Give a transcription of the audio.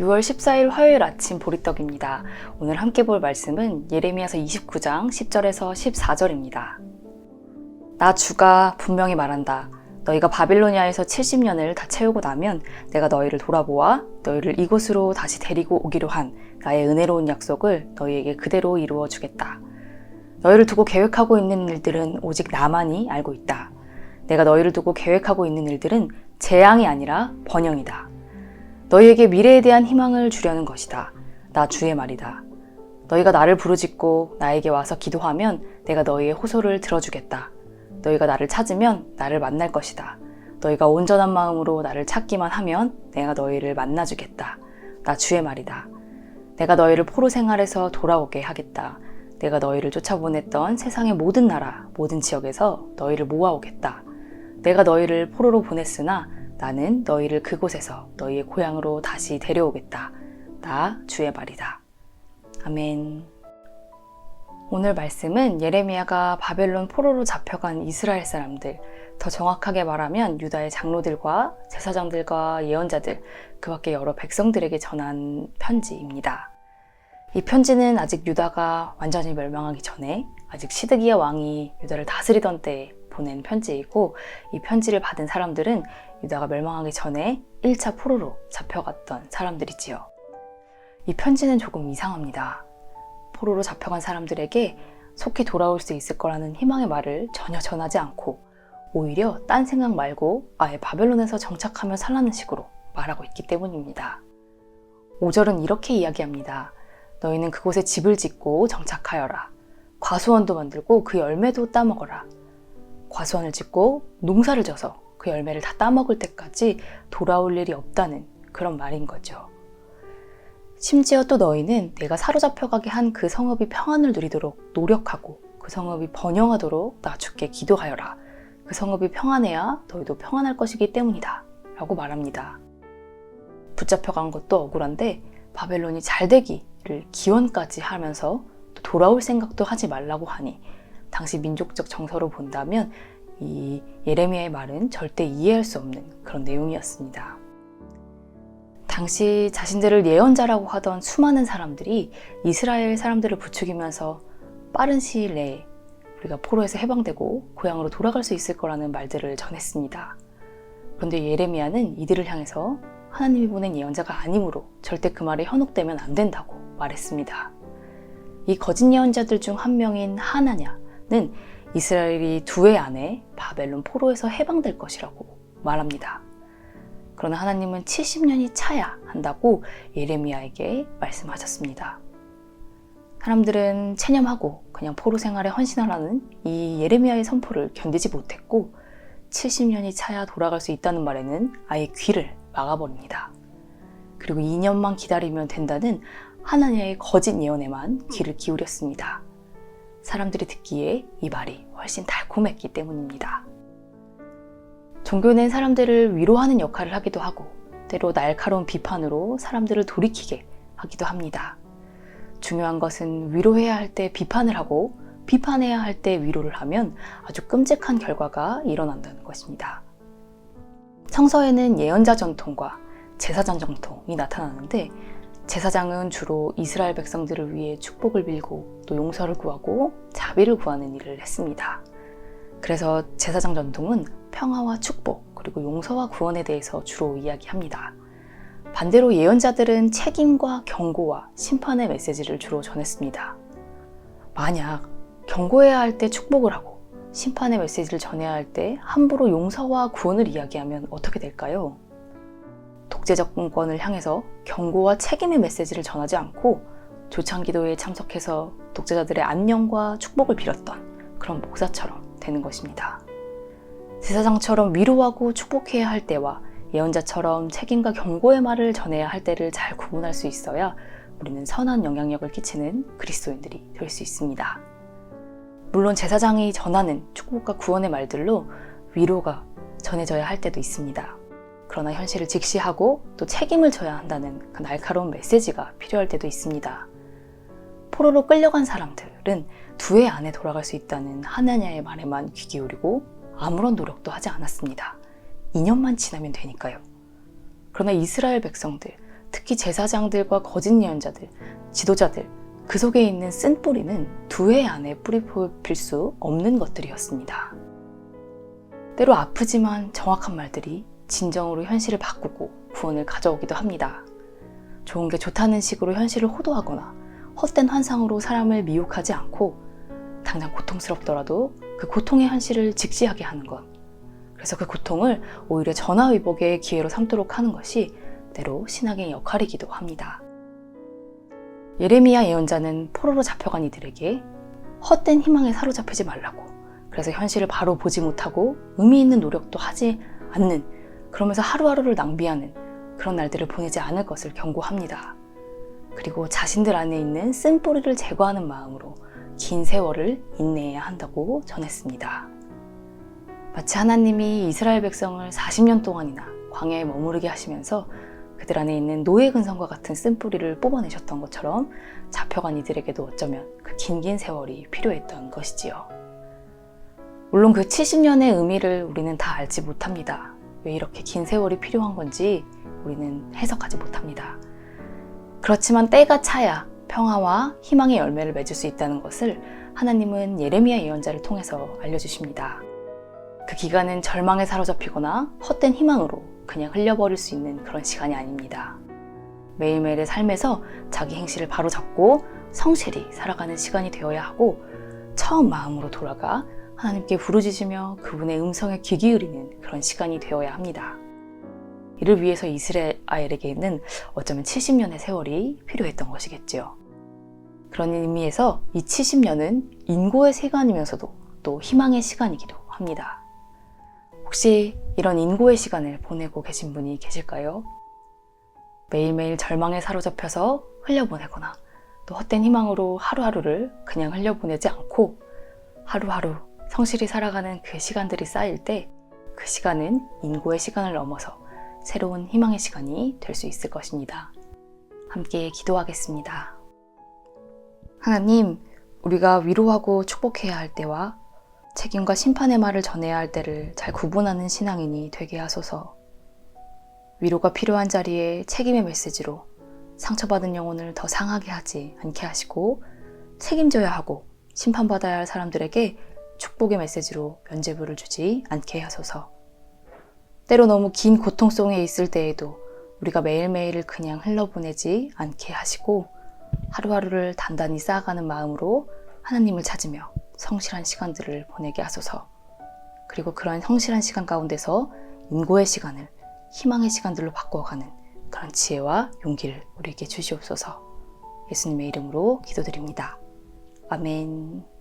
6월 14일 화요일 아침 보리떡입니다. 오늘 함께 볼 말씀은 예레미야서 29장 10절에서 14절입니다. 나 주가 분명히 말한다. 너희가 바빌로니아에서 70년을 다 채우고 나면 내가 너희를 돌아보아 너희를 이곳으로 다시 데리고 오기로 한 나의 은혜로운 약속을 너희에게 그대로 이루어 주겠다. 너희를 두고 계획하고 있는 일들은 오직 나만이 알고 있다. 내가 너희를 두고 계획하고 있는 일들은 재앙이 아니라 번영이다. 너희에게 미래에 대한 희망을 주려는 것이다. 나 주의 말이다. 너희가 나를 부르짖고 나에게 와서 기도하면 내가 너희의 호소를 들어주겠다. 너희가 나를 찾으면 나를 만날 것이다. 너희가 온전한 마음으로 나를 찾기만 하면 내가 너희를 만나주겠다. 나 주의 말이다. 내가 너희를 포로 생활에서 돌아오게 하겠다. 내가 너희를 쫓아보냈던 세상의 모든 나라, 모든 지역에서 너희를 모아오겠다. 내가 너희를 포로로 보냈으나 나는 너희를 그곳에서 너희의 고향으로 다시 데려오겠다. 나 주의 말이다. 아멘. 오늘 말씀은 예레미야가 바벨론 포로로 잡혀간 이스라엘 사람들, 더 정확하게 말하면 유다의 장로들과 제사장들과 예언자들, 그 밖에 여러 백성들에게 전한 편지입니다. 이 편지는 아직 유다가 완전히 멸망하기 전에 아직 시드기야 왕이 유다를 다스리던 때에 보낸 편지이고 이 편지를 받은 사람들은 유다가 멸망하기 전에 1차 포로로 잡혀갔던 사람들이지요. 이 편지는 조금 이상합니다. 포로로 잡혀간 사람들에게 속히 돌아올 수 있을 거라는 희망의 말을 전혀 전하지 않고 오히려 딴 생각 말고 아예 바벨론에서 정착하며 살라는 식으로 말하고 있기 때문입니다. 5절은 이렇게 이야기합니다. 너희는 그곳에 집을 짓고 정착하여라. 과수원도 만들고 그 열매도 따먹어라. 과수원을 짓고 농사를 져서 그 열매를 다 따먹을 때까지 돌아올 일이 없다는 그런 말인 거죠. 심지어 또 너희는 내가 사로잡혀가게 한 그 성읍이 평안을 누리도록 노력하고 그 성읍이 번영하도록 나 주께 기도하여라. 그 성읍이 평안해야 너희도 평안할 것이기 때문이다. 라고 말합니다. 붙잡혀간 것도 억울한데 바벨론이 잘 되기를 기원까지 하면서 또 돌아올 생각도 하지 말라고 하니 당시 민족적 정서로 본다면 이 예레미야의 말은 절대 이해할 수 없는 그런 내용이었습니다. 당시 자신들을 예언자라고 하던 수많은 사람들이 이스라엘 사람들을 부추기면서 빠른 시일 내에 우리가 포로에서 해방되고 고향으로 돌아갈 수 있을 거라는 말들을 전했습니다. 그런데 예레미야는 이들을 향해서 하나님이 보낸 예언자가 아니므로 절대 그 말에 현혹되면 안 된다고 말했습니다. 이 거짓 예언자들 중 한 명인 하나냐 는 이스라엘이 두 해 안에 바벨론 포로에서 해방될 것이라고 말합니다. 그러나 하나님은 70년이 차야 한다고 예레미야에게 말씀하셨습니다. 사람들은 체념하고 그냥 포로 생활에 헌신하라는 이 예레미야의 선포를 견디지 못했고 70년이 차야 돌아갈 수 있다는 말에는 아예 귀를 막아버립니다. 그리고 2년만 기다리면 된다는 하나님의 거짓 예언에만 귀를 기울였습니다. 사람들이 듣기에 이 말이 훨씬 달콤했기 때문입니다. 종교는 사람들을 위로하는 역할을 하기도 하고 때로 날카로운 비판으로 사람들을 돌이키게 하기도 합니다. 중요한 것은 위로해야 할 때 비판을 하고 비판해야 할 때 위로를 하면 아주 끔찍한 결과가 일어난다는 것입니다. 성서에는 예언자 전통과 제사장 전통이 나타나는데 제사장은 주로 이스라엘 백성들을 위해 축복을 빌고 또 용서를 구하고 자비를 구하는 일을 했습니다. 그래서 제사장 전통은 평화와 축복 그리고 용서와 구원에 대해서 주로 이야기합니다. 반대로 예언자들은 책임과 경고와 심판의 메시지를 주로 전했습니다. 만약 경고해야 할 때 축복을 하고 심판의 메시지를 전해야 할 때 함부로 용서와 구원을 이야기하면 어떻게 될까요? 독재적 정권을 향해서 경고와 책임의 메시지를 전하지 않고 조창 기도에 참석해서 독재자들의 안녕과 축복을 빌었던 그런 목사처럼 되는 것입니다. 제사장처럼 위로하고 축복해야 할 때와 예언자처럼 책임과 경고의 말을 전해야 할 때를 잘 구분할 수 있어야 우리는 선한 영향력을 끼치는 그리스도인들이 될 수 있습니다. 물론 제사장이 전하는 축복과 구원의 말들로 위로가 전해져야 할 때도 있습니다. 그러나 현실을 직시하고 또 책임을 져야 한다는 그 날카로운 메시지가 필요할 때도 있습니다. 포로로 끌려간 사람들은 두 해 안에 돌아갈 수 있다는 하나냐의 말에만 귀 기울이고 아무런 노력도 하지 않았습니다. 2년만 지나면 되니까요. 그러나 이스라엘 백성들, 특히 제사장들과 거짓 예언자들, 지도자들, 그 속에 있는 쓴 뿌리는 두 해 안에 뿌리 뽑힐 수 없는 것들이었습니다. 때로 아프지만 정확한 말들이 진정으로 현실을 바꾸고 구원을 가져오기도 합니다. 좋은 게 좋다는 식으로 현실을 호도하거나 헛된 환상으로 사람을 미혹하지 않고 당장 고통스럽더라도 그 고통의 현실을 직시하게 하는 것. 그래서 그 고통을 오히려 전화위복의 기회로 삼도록 하는 것이 때로 신앙의 역할이기도 합니다. 예레미야 예언자는 포로로 잡혀간 이들에게 헛된 희망에 사로잡히지 말라고 그래서 현실을 바로 보지 못하고 의미 있는 노력도 하지 않는 그러면서 하루하루를 낭비하는 그런 날들을 보내지 않을 것을 경고합니다. 그리고 자신들 안에 있는 쓴 뿌리를 제거하는 마음으로 긴 세월을 인내해야 한다고 전했습니다. 마치 하나님이 이스라엘 백성을 40년 동안이나 광야에 머무르게 하시면서 그들 안에 있는 노예 근성과 같은 쓴뿌리를 뽑아내셨던 것처럼 잡혀간 이들에게도 어쩌면 그 긴긴 세월이 필요했던 것이지요. 물론 그 70년의 의미를 우리는 다 알지 못합니다. 왜 이렇게 긴 세월이 필요한 건지 우리는 해석하지 못합니다. 그렇지만 때가 차야 평화와 희망의 열매를 맺을 수 있다는 것을 하나님은 예레미야 예언자를 통해서 알려주십니다. 그 기간은 절망에 사로잡히거나 헛된 희망으로 그냥 흘려버릴 수 있는 그런 시간이 아닙니다. 매일매일의 삶에서 자기 행실을 바로잡고 성실히 살아가는 시간이 되어야 하고 처음 마음으로 돌아가 하나님께 부르짖으며 그분의 음성에 귀 기울이는 그런 시간이 되어야 합니다. 이를 위해서 이스라엘에게는 어쩌면 70년의 세월이 필요했던 것이겠지요. 그런 의미에서 이 70년은 인고의 시간이면서도 또 희망의 시간이기도 합니다. 혹시 이런 인고의 시간을 보내고 계신 분이 계실까요? 매일매일 절망에 사로잡혀서 흘려보내거나 또 헛된 희망으로 하루하루를 그냥 흘려보내지 않고 하루하루 성실히 살아가는 그 시간들이 쌓일 때 그 시간은 인고의 시간을 넘어서 새로운 희망의 시간이 될 수 있을 것입니다. 함께 기도하겠습니다. 하나님, 우리가 위로하고 축복해야 할 때와 책임과 심판의 말을 전해야 할 때를 잘 구분하는 신앙인이 되게 하소서. 위로가 필요한 자리에 책임의 메시지로 상처받은 영혼을 더 상하게 하지 않게 하시고 책임져야 하고 심판받아야 할 사람들에게 축복의 메시지로 면죄부를 주지 않게 하소서. 때로 너무 긴 고통 속에 있을 때에도 우리가 매일매일을 그냥 흘러보내지 않게 하시고 하루하루를 단단히 쌓아가는 마음으로 하나님을 찾으며 성실한 시간들을 보내게 하소서. 그리고 그러한 성실한 시간 가운데서 인고의 시간을 희망의 시간들로 바꿔가는 그런 지혜와 용기를 우리에게 주시옵소서. 예수님의 이름으로 기도드립니다. 아멘.